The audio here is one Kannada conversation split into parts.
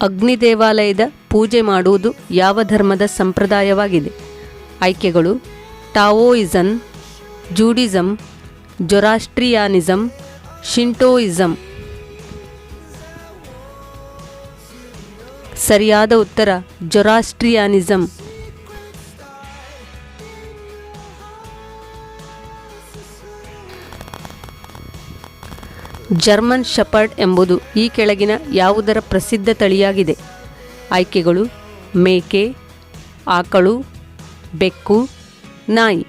ಅಗ್ನಿ ದೇವಾಲಯದ ಪೂಜೆ ಮಾಡುವುದು ಯಾವ ಧರ್ಮದ ಸಂಪ್ರದಾಯವಾಗಿದೆ? ಆಯ್ಕೆಗಳು ಟಾವೋಯಿಸಮ್ ಜೂಡಿಸಮ್ ಜೊರಾಸ್ಟ್ರಿಯಾನಿಸಮ್ ಶಿಂಟೋಯಿಸಮ್ ಸರಿಯಾದ ಉತ್ತರ ಜೊರಾಸ್ಟ್ರಿಯಾನಿಸಮ್ ಜರ್ಮನ್ ಶಪರ್ಡ್ ಎಂಬುದು ಈ ಕೆಳಗಿನ ಯಾವುದರ ಪ್ರಸಿದ್ಧ ತಳಿಯಾಗಿದೆ? ಆಯ್ಕೆಗಳು ಮೇಕೆ, ಆಕಳು, ಬೆಕ್ಕು, ನಾಯಿ.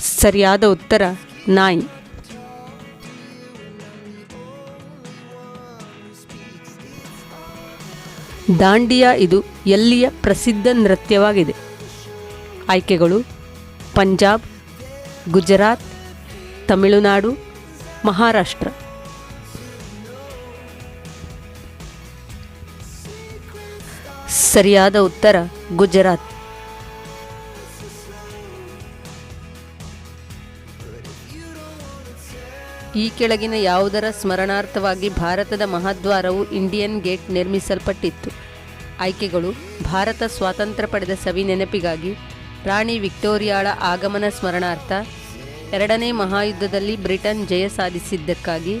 ಸರಿಯಾದ ಉತ್ತರ, ನಾಯಿ. ದಾಂಡಿಯಾ ಇದು ಎಲ್ಲಿಯ ಪ್ರಸಿದ್ಧ ನೃತ್ಯವಾಗಿದೆ? ಆಯ್ಕೆಗಳು ಪಂಜಾಬ್, ಗುಜರಾತ್, ತಮಿಳುನಾಡು, ಮಹಾರಾಷ್ಟ್ರ. ಸರಿಯಾದ ಉತ್ತರ ಗುಜರಾತ್. ಈ ಕೆಳಗಿನ ಯಾವುದರ ಸ್ಮರಣಾರ್ಥವಾಗಿ ಭಾರತದ ಮಹಾದ್ವಾರವು ಇಂಡಿಯನ್ ಗೇಟ್ ನಿರ್ಮಿಸಲ್ಪಟ್ಟಿತ್ತು. ಆಯ್ಕೆಗಳು ಭಾರತ ಸ್ವಾತಂತ್ರ್ಯ ಪಡೆದ ಸವಿ ನೆನಪಿಗಾಗಿ ರಾಣಿ ವಿಕ್ಟೋರಿಯಾಳ ಆಗಮನ ಸ್ಮರಣಾರ್ಥ ಎರಡನೇ ಮಹಾಯುದ್ಧದಲ್ಲಿ ಬ್ರಿಟನ್ ಜಯ ಸಾಧಿಸಿದ್ದಕ್ಕಾಗಿ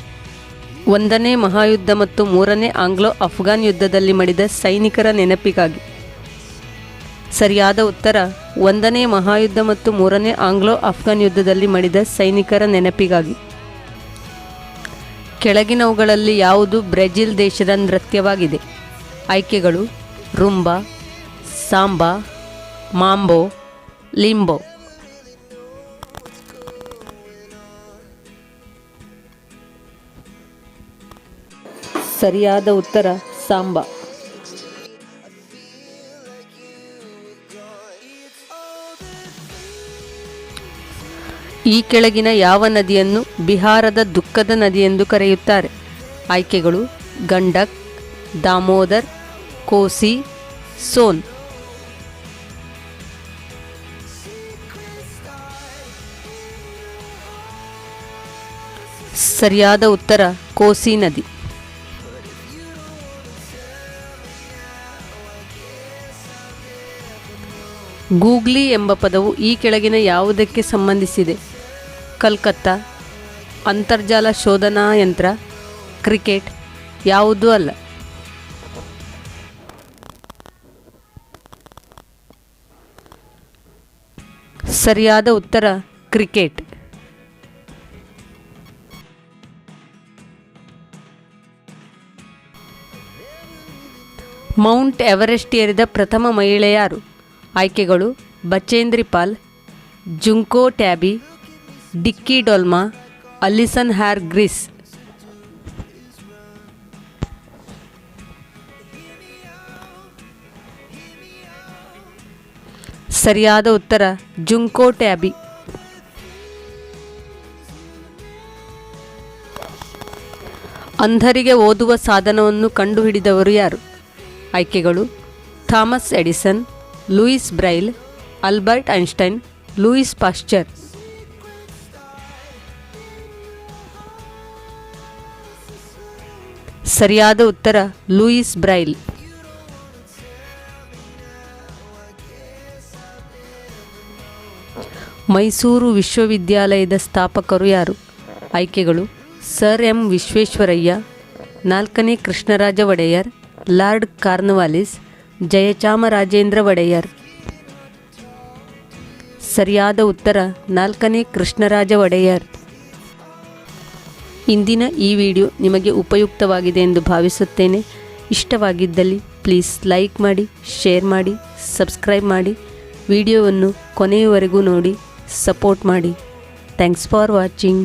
ಒಂದನೇ ಮಹಾಯುದ್ಧ ಮತ್ತು ಮೂರನೇ ಆಂಗ್ಲೋ ಅಫ್ಘಾನ್ ಯುದ್ಧದಲ್ಲಿ ಮಡಿದ ಸೈನಿಕರ ನೆನಪಿಗಾಗಿ. ಸರಿಯಾದ ಉತ್ತರ, ಒಂದನೇ ಮಹಾಯುದ್ಧ ಮತ್ತು ಮೂರನೇ ಆಂಗ್ಲೋ ಅಫ್ಘಾನ್ ಯುದ್ಧದಲ್ಲಿ ಮಡಿದ ಸೈನಿಕರ ನೆನಪಿಗಾಗಿ. ಕೆಳಗಿನವುಗಳಲ್ಲಿ ಯಾವುದು ಬ್ರೆಜಿಲ್ ದೇಶದ ನೃತ್ಯವಾಗಿದೆ? ಆಯ್ಕೆಗಳು, ರುಂಬಾ, ಸಾಂಬಾ, ಮಾಂಬೋ ಲಿಂಬೋ ಸರಿಯಾದ ಉತ್ತರ ಸಾಂಬ. ಈ ಕೆಳಗಿನ ಯಾವ ನದಿಯನ್ನು ಬಿಹಾರದ ದುಃಖದ ನದಿ ಎಂದು ಕರೆಯುತ್ತಾರೆ? ಆಯ್ಕೆಗಳು ಗಂಡಕ್ ದಾಮೋದರ್ ಕೋಸಿ ಸೋನ್. ಸರಿಯಾದ ಉತ್ತರ ಕೋಸಿ ನದಿ. ಗೂಗ್ಲಿ ಎಂಬ ಪದವು ಈ ಕೆಳಗಿನ ಯಾವುದಕ್ಕೆ ಸಂಬಂಧಿಸಿದೆ? ಕಲ್ಕತ್ತಾ, ಅಂತರ್ಜಾಲ ಶೋಧನಾ ಯಂತ್ರ, ಕ್ರಿಕೆಟ್, ಯಾವುದೂ ಅಲ್ಲ. ಸರಿಯಾದ ಉತ್ತರ ಕ್ರಿಕೆಟ್. ಮೌಂಟ್ ಎವರೆಸ್ಟ್ ಏರಿದ ಪ್ರಥಮ ಮಹಿಳೆ ಯಾರು ಆಯ್ಕೆಗಳು ಬಚೇಂದ್ರಿ ಪಾಲ್, ಜುಂಕೋ ಟ್ಯಾಬಿ, ಡಿಕ್ಕಿ ಡೊಲ್ಮಾ, ಅಲಿಸನ್ ಹ್ಯಾರ್ ಗ್ರೀಸ್. ಸರಿಯಾದ ಉತ್ತರ, ಜುಂಕೋ ಟ್ಯಾಬಿ. ಅಂಧರಿಗೆ ಓದುವ ಸಾಧನವನ್ನು ಕಂಡುಹಿಡಿದವರು ಯಾರು? ಆಯ್ಕೆಗಳು Thomas Edison, Louis Braille Albert Einstein, Louis Pasteur. ಸರಿಯಾದ ಉತ್ತರ, ಲೂಯಿಸ್ ಬ್ರೈಲ್. ಮೈಸೂರು ವಿಶ್ವವಿದ್ಯಾಲಯದ ಸ್ಥಾಪಕರು ಯಾರು? ಆಯ್ಕೆಗಳು, ಸರ್ ಎಂ ವಿಶ್ವೇಶ್ವರಯ್ಯ, ನಾಲ್ಕನೇ ಕೃಷ್ಣರಾಜ ಒಡೆಯರ್ ಲಾರ್ಡ್ ಕಾರ್ನವಾಲಿಸ್ ಜಯಚಾಮರಾಜೇಂದ್ರ ಒಡೆಯರ್. ಸರಿಯಾದ ಉತ್ತರ ನಾಲ್ಕನೇ ಕೃಷ್ಣರಾಜ ಒಡೆಯರ್. ಇಂದಿನ ಈ ವಿಡಿಯೋ ನಿಮಗೆ ಉಪಯುಕ್ತವಾಗಿದೆ ಎಂದು ಭಾವಿಸುತ್ತೇನೆ. ಇಷ್ಟವಾಗಿದ್ದಲ್ಲಿ ಪ್ಲೀಸ್ ಲೈಕ್ ಮಾಡಿ, ಶೇರ್ ಮಾಡಿ, ಸಬ್ಸ್ಕ್ರೈಬ್ ಮಾಡಿ. ವಿಡಿಯೋವನ್ನು ಕೊನೆಯವರೆಗೂ ನೋಡಿ, ಸಪೋರ್ಟ್ ಮಾಡಿ. Thanks for watching.